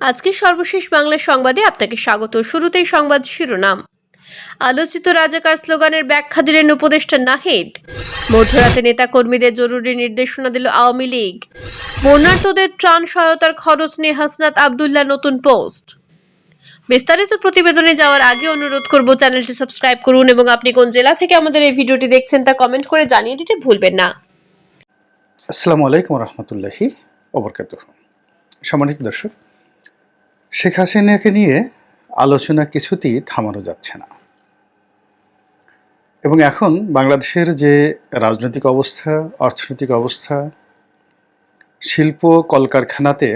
আজকের সর্বশেষ বাংলা সংবাদে আপনাকে স্বাগত। শুরুতেই সংবাদ শিরোনাম। আলোচিত রাজাকার স্লোগানের ব্যাখ্যা দিলেন উপদেষ্টা নাহিদ। মধ্যরাতে নেতাকর্মীদের জরুরি নির্দেশনা দিল আওয়ামী লীগ। বন্যার্তদের ত্রাণ সহায়তার খরচ নিয়ে হাসনাত আবদুল্লাহ নতুন পোস্ট। বিস্তারিত প্রতিবেদনে যাওয়ার আগে অনুরোধ করব চ্যানেলটি সাবস্ক্রাইব করুন এবং আপনি কোন জেলা থেকে আমাদের এই ভিডিওটি দেখছেন তা কমেন্ট করে জানিয়ে দিতে ভুলবেন না। আসসালামু আলাইকুম রহমতুল্লাহি অবরকাত সম্মানিত দর্শক শেখ হাসিনাকে নিয়ে আলোচনা কিছুতেই থামানো যাচ্ছে না। এবং এখন বাংলাদেশের যে রাজনৈতিক অবস্থা, অর্থনৈতিক অবস্থা, শিল্প কলকারখানাতে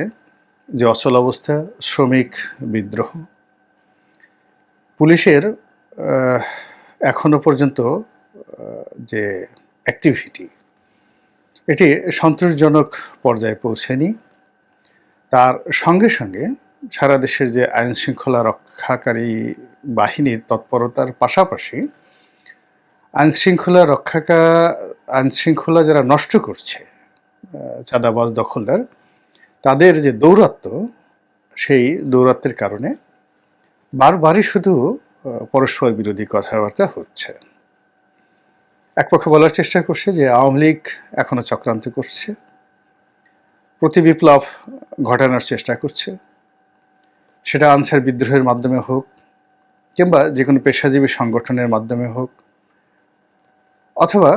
যে অচল অবস্থা, শ্রমিক বিদ্রোহ, পুলিশের এখনও পর্যন্ত যে অ্যাক্টিভিটি এটি সন্তোষজনক পর্যায়ে পৌঁছেনি। তার সঙ্গে সঙ্গে সারা দেশের যে আইন শৃঙ্খলা রক্ষাকারী বাহিনীর তৎপরতার পাশাপাশি আইন শৃঙ্খলা রক্ষাকা, আইন শৃঙ্খলা যারা নষ্ট করছে চাঁদাবাজ দখলদার, তাদের যে দৌরাত্ম, সেই দৌরাত্মের কারণে বারবারই শুধু পরস্পর বিরোধী কথাবার্তা হচ্ছে। এক পক্ষ বলার চেষ্টা করছে যে আওয়ামী লীগ এখনও চক্রান্ত করছে, প্রতি বিপ্লব ঘটানোর চেষ্টা করছে। সেটা আনসার বিদ্রোহের মাধ্যমে হোক কিংবা যে কোনো পেশাজীবী সংগঠনের মাধ্যমে হোক, অথবা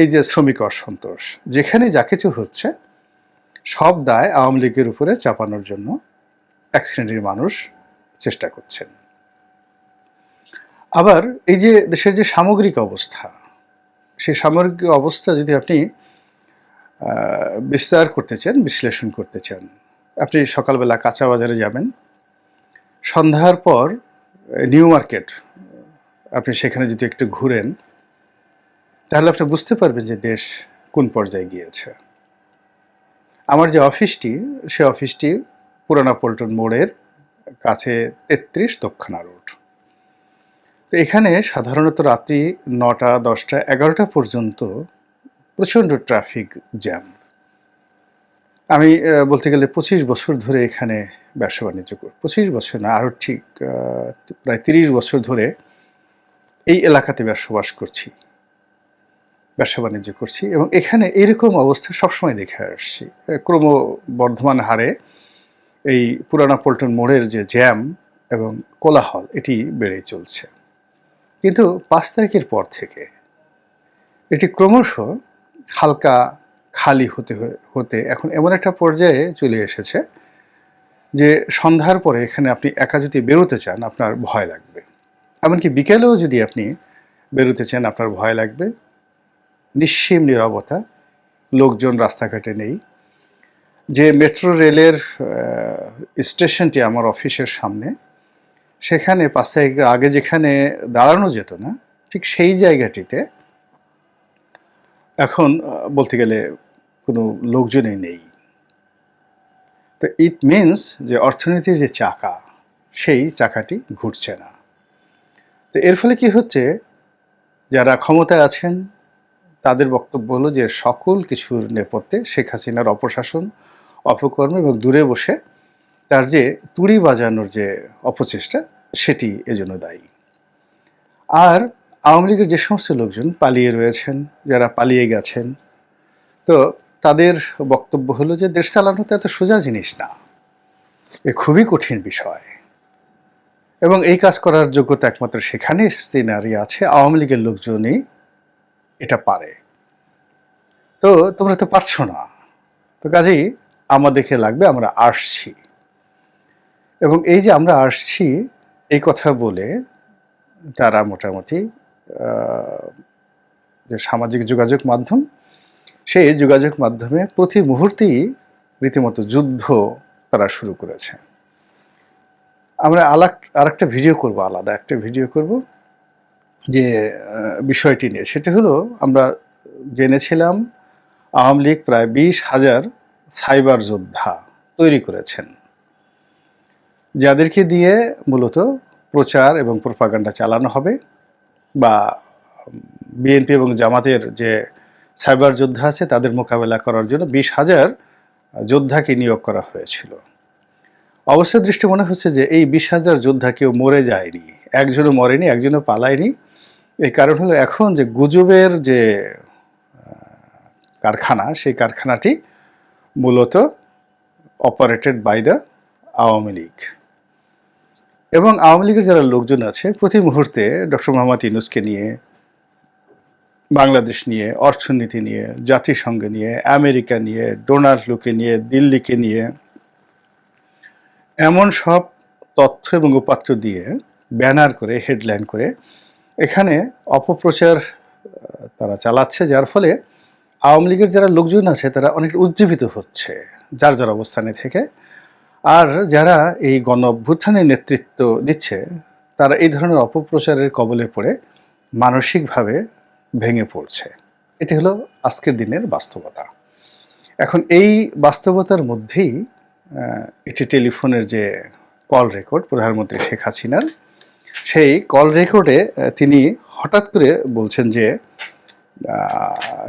এই যে শ্রমিক অসন্তোষ, যেখানে যা কিছু হচ্ছে, সব দায় আওয়ামী লীগের উপরে চাপানোর জন্য এক শ্রেণির মানুষ চেষ্টা করছেন। আবার এই যে দেশের যে সামগ্রিক অবস্থা, সেই সামগ্রিক অবস্থা যদি আপনি বিস্তার করতে চান, বিশ্লেষণ করতে চান আপনি সকালবেলা কাঁচা বাজারে যাবেন। সন্ধ্যার পর, নিউ মার্কেট, আপনি সেখানে যদি একটু ঘুরেন, তাহলে আপনি বুঝতে পারবেন যে দেশ কোন পর্যায়ে গিয়েছে। আমার যে অফিসটি, সে অফিসটি পুরানা পল্টন মোড়ের কাছে তেত্রিশ দক্ষিণা রোড। তো এখানে সাধারণত রাত্রি নটা, দশটা, এগারোটা পর্যন্ত প্রচণ্ড ট্রাফিক জ্যাম। আমি বলতে গেলে পঁচিশ বছর ধরে এখানে ব্যবসা বাণিজ্য করি পঁচিশ বছর না আরও ঠিক প্রায় তিরিশ বছর ধরে এই এলাকাতে বসবাস করছি। ব্যবসা বাণিজ্য করছি এবং এখানে এরকম অবস্থা সবসময় দেখে আসছি। আহ, ক্রমবর্ধমান হারে এই পুরানা পল্টন মোড়ের যে জ্যাম এবং কোলাহল এটি বেড়েই চলছে। কিন্তু পাঁচ তারিখের পর থেকে এটি ক্রমশ হালকা খালি হতে হতে এখন এমন একটা পর্যায়ে চলে এসেছে যে সন্ধ্যার পরে এখানে আপনি একা যদি বেরোতে চান, আপনার ভয় লাগবে। এমনকি বিকেলেও যদি আপনি বেরোতে চান, আপনার ভয় লাগবে। নিঃসীম নিরবতা, লোকজন রাস্তাঘাটে নেই। যে মেট্রো রেলের স্টেশনটি আমার অফিসের সামনে, সেখানে পাঁচ তারিখের আগে যেখানে দাঁড়ানো যেত না, ঠিক সেই জায়গাটিতে এখন বলতে গেলে কোনো লোকজনই নেই। তো ইট মিনস যে অর্থনীতির যে চাকা, সেই চাকাটি ঘুরছে না। তো এর ফলে কি হচ্ছে? যারা ক্ষমতায় আছেন, তাদের বক্তব্য হলো যে সকল কিছুর নেপথ্যে শেখ হাসিনার অপশাসন, অপকর্ম এবং দূরে বসে তার যে তুড়ি বাজানোর যে অপচেষ্টা, সেটি এজন্য দায়ী। আর আওয়ামী লীগের যে সমস্ত লোকজন পালিয়ে রয়েছেন, যারা পালিয়ে গেছেন, তো তাদের বক্তব্য হলো যে দেশ চালানো তো এত সোজা জিনিস না। এ খুবই কঠিন বিষয়। এবং এই কাজ করার যোগ্যতা একমাত্র সেখানে সিনারি আছে, আওয়ামী লীগের লোকজনই এটা পারে। তো তোমরা তো পারছ না। তো কাজেই আমাদেরকে লাগবে আমরা আসছি। এবং এই যে আমরা আসছি, এই কথা বলে তারা মোটামুটি যে সামাজিক যোগাযোগ মাধ্যম, সেই যোগাযোগ মাধ্যমে প্রতি মুহূর্তেই রীতিমতো যুদ্ধ তারা শুরু করেছে। আমরা আলাক, আরেকটা ভিডিও করব আলাদা একটা ভিডিও করব যে বিষয়টি নিয়ে। সেটা হলো, আমরা জেনেছিলাম আওয়ামী লীগ প্রায় বিশ হাজার সাইবার যোদ্ধা তৈরি করেছেন, যাদেরকে দিয়ে মূলত প্রচার এবং প্রপাগান্ডা চালানো হবে। বা বিএনপি এবং জামাতের যে সাইবার যোদ্ধা আছে, তাদের মোকাবেলা করার জন্য বিশ হাজার যোদ্ধাকে নিয়োগ করা হয়েছিল। অবস্থার দৃষ্টি মনে হচ্ছে যে, এই বিশ হাজার যোদ্ধা কেউ মরে যায়নি, একজনও মরেনি, একজনও পালায়নি। এই কারণ হলো এখন যে গুজবের যে কারখানা, সেই কারখানাটি মূলত operated by the Awami League. এবং আওয়ামী লীগের যারা লোকজন আছে, প্রতি মুহূর্তে ডক্টর মোহাম্মদ ইউনুসকে নিয়ে, বাংলাদেশ নিয়ে, অর্থনীতি নিয়ে, জাতিসংঘ নিয়ে, আমেরিকা নিয়ে, ডোনাল্ড লুকে নিয়ে, দিল্লিকে নিয়ে, এমন সব তথ্য এবং উপাত্ত দিয়ে ব্যানার করে, হেডলাইন করে, এখানে অপপ্রচার তারা চালাচ্ছে, যার ফলে আওয়ামী লীগের যারা লোকজন আছে, তারা অনেক উজ্জীবিত হচ্ছে, যার যার অবস্থানে থেকে। আর যারা এই গণ অভ্যুত্থানের নেতৃত্ব দিচ্ছে, তারা এই ধরনের অপপ্রচারের কবলে পড়ে মানসিকভাবে ভেঙে পড়ছে। এটি হলো আজকের দিনের বাস্তবতা। এখন এই বাস্তবতার মধ্যেই একটি টেলিফোনের যে কল রেকর্ড, প্রধানমন্ত্রী শেখ হাসিনার, সেই কল রেকর্ডে তিনি হঠাৎ করে বলছেন যে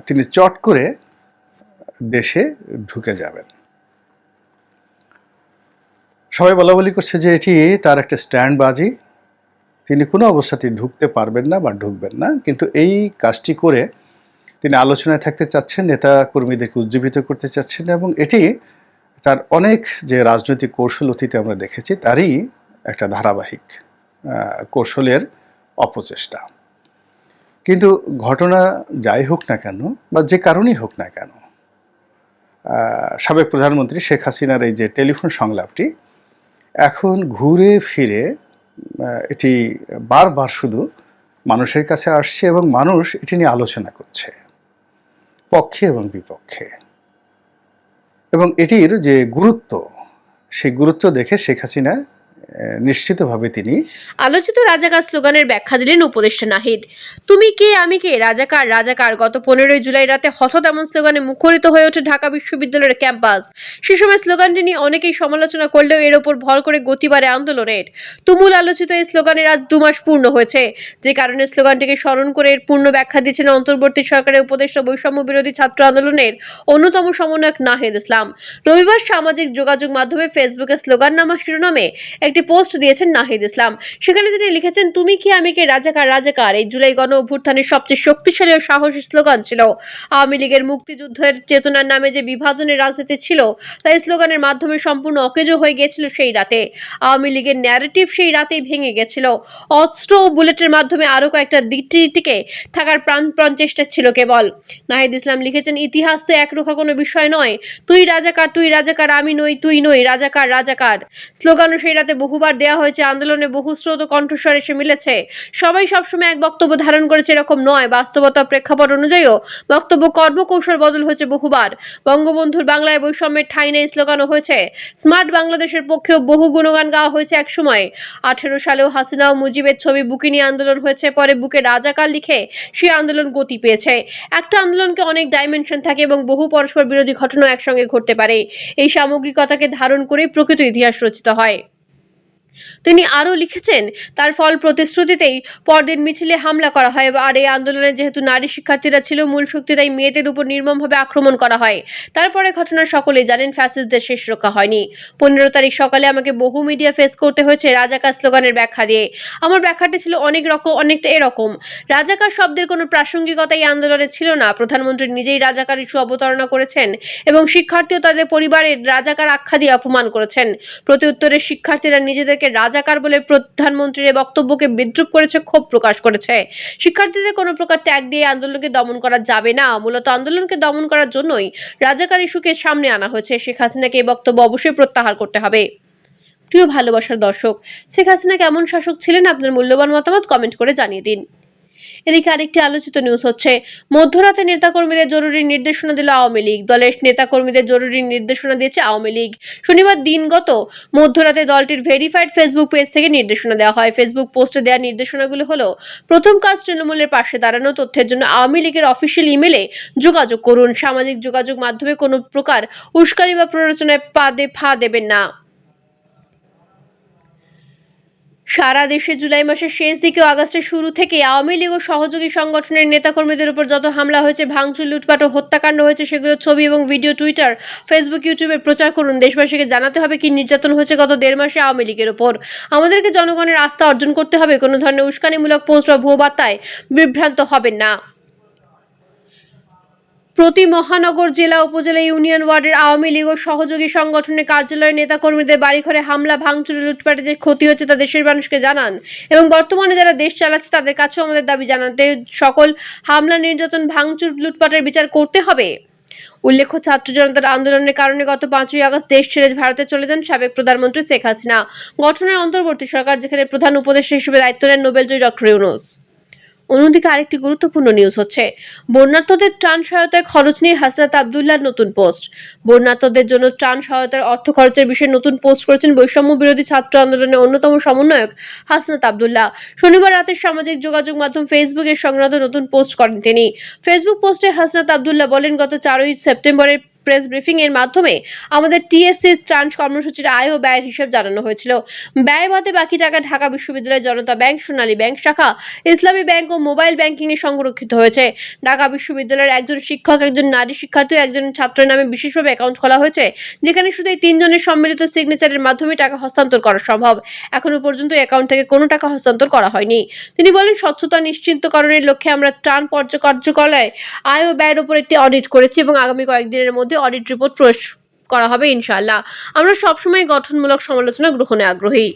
তিনি চট করে দেশে ঢুকে যাবেন। সবাই বলা বলি করছে যে এটি তার একটা স্ট্যান্ড বাজি তিনি কোনো অবস্থাতেই ঢুকতে পারবেন না বা ঢুকবেন না। কিন্তু এই কাজটি করে তিনি আলোচনায় থাকতে চাচ্ছেন, নেতা কর্মীদেরকে উজ্জীবিত করতে চাচ্ছেন এবং এটি তার অনেক যে রাজনৈতিক কৌশল অতীতে আমরা দেখেছি, তারই একটা ধারাবাহিক কৌশলের অপচেষ্টা। কিন্তু ঘটনা যাই হোক না কেন বা যে কারণেই হোক না কেন সাবেক প্রধানমন্ত্রী শেখ হাসিনার এই যে টেলিফোন সংলাপটি এখন ঘুরে ফিরে এটি বারবার শুধু মানুষের কাছে আসছে এবং মানুষ এটি নিয়ে আলোচনা করছে, পক্ষে এবং বিপক্ষে। এবং এটির যে গুরুত্ব, সেই গুরুত্ব দেখে শেখ হাসিনা নিশ্চিতভাবে তিনি আলোচিত রাজাকার স্লোগানের ব্যাখ্যা দিলেন উপদেষ্টা নাহিদ। তুমি কে, আমি কে? রাজাকার রাজাকার। গত পনেরোই জুলাই রাতে হঠাৎ এমন স্লোগানে মুখরিত হয়ে ওঠে ঢাকা বিশ্ববিদ্যালয়ের ক্যাম্পাস। সে সময় স্লোগানটি নিয়ে অনেকেই সমালোচনা করলেও এর ওপর ভর করে গতি বাড়ে আন্দোলনের। তুমুল আলোচিত এই স্লোগানের আজ দু মাস পূর্ণ হয়েছে। যে কারণে স্লোগানটিকে স্মরণ করে এর পূর্ণ ব্যাখ্যা দিচ্ছেন অন্তর্বর্তী সরকারের উপদেষ্টা বৈষম্য বিরোধী ছাত্র আন্দোলনের অন্যতম সমন্বয়ক নাহিদ ইসলাম। রবিবার সামাজিক যোগাযোগ মাধ্যমে ফেসবুকে স্লোগান নামা শিরোনামে একটি পোস্ট দিয়েছেন নাহিদ ইসলাম। সেখানে তিনি লিখেছেন, তুমি কি আমি কে? রাজাকার রাজাকার। এই জুলাই গণ অভ্যুত্থানের সবচেয়ে শক্তিশালী ও সাহসী স্লোগান ছিল। আওয়ামী লীগের মুক্তিযুদ্ধের চেতনার নামে যে বিভাজনের রাজনীতি ছিল, তাই স্লোগানের মাধ্যমে সম্পূর্ণ অকেজো হয়ে গিয়েছিল সেই রাতে। আওয়ামী লীগের ন্যারেটিভ সেই রাতেই ভেঙে গেছিল। অস্ত্র ও বুলেটের মাধ্যমে আরও কয়েকটা দিকটি টিকে থাকার প্রাণপণ চেষ্টা ছিল কেবল। নাহিদ ইসলাম লিখেছেন, ইতিহাস তো একরোখা কোনো বিষয় নয়। তুই রাজাকার তুই রাজাকার, আমি নই, তুই নই, রাজাকার রাজাকার। স্লোগানও সেই রাতে বহুবার দেওয়া হয়েছে আন্দোলনে বহু স্রোত কণ্ঠস্বর এসে মিলেছে। সবাই সবসময় এক বক্তব্য ধারণ করেছে এরকম নয়। বাস্তবতা প্রেক্ষাপট অনুযায়ীও বক্তব্য কর্মকৌশল বদল হয়েছে বহুবার। বঙ্গবন্ধুর বাংলায় বৈষম্যের ঠাঁই নেই স্লোগানও হয়েছে। স্মার্ট বাংলাদেশের পক্ষেও বহু গুণগান গাওয়া হয়েছে একসময়। আঠেরো সালেও হাসিনা ও মুজিবের ছবি বুকে নিয়ে আন্দোলন হয়েছে। পরে বুকে রাজাকার লিখে সেই আন্দোলন গতি পেয়েছে। একটা আন্দোলনকে অনেক ডাইমেনশন থাকে এবং বহু পরস্পর বিরোধী ঘটনা একসঙ্গে ঘটতে পারে। এই সামগ্রিকতাকে ধারণ করে প্রকৃত ইতিহাস রচিত হয়। তিনি আরও লিখেছেন, তার ফল প্রতিশ্রুতিতেই পরদিন মিছিলে হামলা করা হয় আর এই আন্দোলনে যেহেতু নারী শিক্ষার্থীরা ছিল, মূল শক্তি তাই মেয়েদের উপর নির্মমভাবে আক্রমণ করা হয়। তারপরে ঘটনা সকলেই জানেন, ফ্যাসিস্টদের শেষ রক্ষা হয়নি। পনেরো তারিখ সকালে আমাকে বহু মিডিয়া ফেস করতে হয়েছে রাজাকার স্লোগানের ব্যাখ্যা দিয়ে। আমার ব্যাখ্যাটি ছিল অনেক রকম অনেকটা এরকম। রাজাকার শব্দের কোনো প্রাসঙ্গিকতা এই আন্দোলনে ছিল না। প্রধানমন্ত্রী নিজেই রাজাকার ইস্যু অবতারণা করেছেন এবং শিক্ষার্থীও তাদের পরিবারের রাজাকার আখ্যা দিয়ে অপমান করেছেন। প্রতি উত্তরে শিক্ষার্থীরা নিজেদেরকে রাজাকার বলে প্রধানমন্ত্রীর বক্তব্যকে বিদ্রুপ করেছে, ক্ষোভ প্রকাশ করেছে। শিক্ষার্থীদের কোনো প্রকার ট্যাগ দিয়ে আন্দোলনকে দমন করা যাবে না। মূলত আন্দোলনকে দমন করার জন্যই রাজাকার ইস্যুকে সামনে আনা হয়েছে। শেখ হাসিনাকে এই বক্তব্য অবশ্যই প্রত্যাহার করতে হবে। প্রিয় ভালোবাসার দর্শক, শেখ হাসিনা কেমন শাসক ছিলেন? আপনার মূল্যবান মতামত কমেন্ট করে জানিয়ে দিন। এদিকে আরেকটি আলোচিত নিউজ হচ্ছে, মধ্যরাতে নেতাকর্মীদের জরুরি নির্দেশনা দিল আওয়ামী লীগ। দলের নেতাকর্মীদের জরুরি নির্দেশনা দিয়েছে আওয়ামী লীগ। শনিবার দিনগত মধ্যরাতে দলটির ভেরিফাইড ফেসবুক পেজ থেকে নির্দেশনা দেওয়া হয়। ফেসবুক পোস্টে দেওয়া নির্দেশনাগুলো হলো, প্রথম কাজ তৃণমূলের পাশে দাঁড়ানো, তথ্যের জন্য আওয়ামী লীগের অফিসিয়াল ইমেলে যোগাযোগ করুন। সামাজিক যোগাযোগ মাধ্যমে কোনো প্রকার উস্কানি বা প্ররোচনায় পা দে ফা দেবেন না। সারা দেশে জুলাই মাসের শেষ দিকে আগস্টের শুরু থেকে আওয়ামী লীগ ও সহযোগী সংগঠনের নেতাকর্মীদের উপর যত হামলা হয়েছে, ভাঙচুর, লুটপাট ও হত্যাকাণ্ড হয়েছে সেগুলোর ছবি এবং ভিডিও টুইটার, ফেসবুক, ইউটিউবে প্রচার করুন। দেশবাসীকে জানাতে হবে কি নির্যাতন হয়েছে গত দেড় মাসে আওয়ামী লীগের ওপর আমাদেরকে জনগণের আস্থা অর্জন করতে হবে। কোনো ধরনের উস্কানিমূলক পোস্ট বা ভুয়ো বার্তায় বিভ্রান্ত হবেন না। প্রতি মহানগর জেলা উপজেলা ইউনিয়ন ওয়ার্ডের আওয়ামী লীগ ও সহযোগী সংগঠনের কার্যালয়ের নেতাকর্মীদের বাড়িঘরে হামলা, ভাঙচুর লুটপাটে যে ক্ষতি হচ্ছে তা দেশের মানুষকে জানান এবং বর্তমানে যারা দেশ চালাচ্ছে তাদের কাছেও আমাদের দাবি জানাতে সকল হামলা, নির্যাতন, ভাঙচুর, লুটপাটের বিচার করতে হবে। উল্লেখ্য, ছাত্র জনতার আন্দোলনের কারণে গত পাঁচই আগস্ট দেশ ছেড়ে ভারতে চলে যান সাবেক প্রধানমন্ত্রী শেখ হাসিনা। গঠনের অন্তর্বর্তী সরকার, যেখানে প্রধান উপদেষ্টা হিসেবে দায়িত্ব নেন নোবেলজয়ী ডক্টর ইউনুস। অন্যদিকে আরেকটি গুরুত্বপূর্ণ নিউজ হচ্ছে বন্যার্থদের ত্রাণ সহায়তায় খরচ নিয়ে হাসনাত আবদুল্লাহর নতুন পোস্ট বন্যার্থদের জন্য ত্রাণ সহায়তার অর্থ খরচের বিষয়ে নতুন পোস্ট করেছেন বৈষম্য বিরোধী ছাত্র আন্দোলনের অন্যতম সমন্বয়ক হাসনাত আবদুল্লাহ। শনিবার রাতে সামাজিক যোগাযোগ মাধ্যম ফেসবুকের সংক্রান্ত নতুন পোস্ট করেন তিনি। ফেসবুক পোস্টে হাসনাত আবদুল্লাহ বলেন, গত চারই সেপ্টেম্বরের প্রেস ব্রিফিং এর মাধ্যমে আমাদের টিএসসি ত্রাণ কর্মসূচির আয় ও ব্যয়ের হিসাব জানানো হয়েছিল। ব্যয় বাদে বাকি টাকা ঢাকা বিশ্ববিদ্যালয় জনতা ব্যাংক, সোনালী ব্যাংক শাখা, ইসলামী ব্যাংক ও মোবাইল ব্যাংকিং এ সংরক্ষিত হয়েছে। ঢাকা বিশ্ববিদ্যালয়ের একজন শিক্ষক, একজন নারী শিক্ষার্থী একজন ছাত্রের নামে বিশেষভাবে অ্যাকাউন্ট খোলা হয়েছে, যেখানে শুধু এই তিনজনের সম্মিলিত সিগনেচারের মাধ্যমে টাকা হস্তান্তর করা সম্ভব। এখনও পর্যন্ত অ্যাকাউন্ট থেকে কোনো টাকা হস্তান্তর করা হয়নি। তিনি বলেন, স্বচ্ছতা নিশ্চিন্তকরণের লক্ষ্যে আমরা ত্রাণ পর্য কার্যকলায় আয় ও ব্যয়ের উপর একটি অডিট করেছি এবং আগামী কয়েকদিনের মধ্যে অডিট রিপোর্ট প্রকাশ করা হবে ইনশাল্লাহ আমরা সবসময় গঠনমূলক সমালোচনা গ্রহণে আগ্রহী।